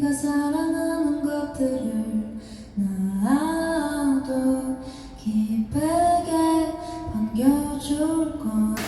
네가 사랑하는 것들을 나도 기쁘게 반겨줄 거야.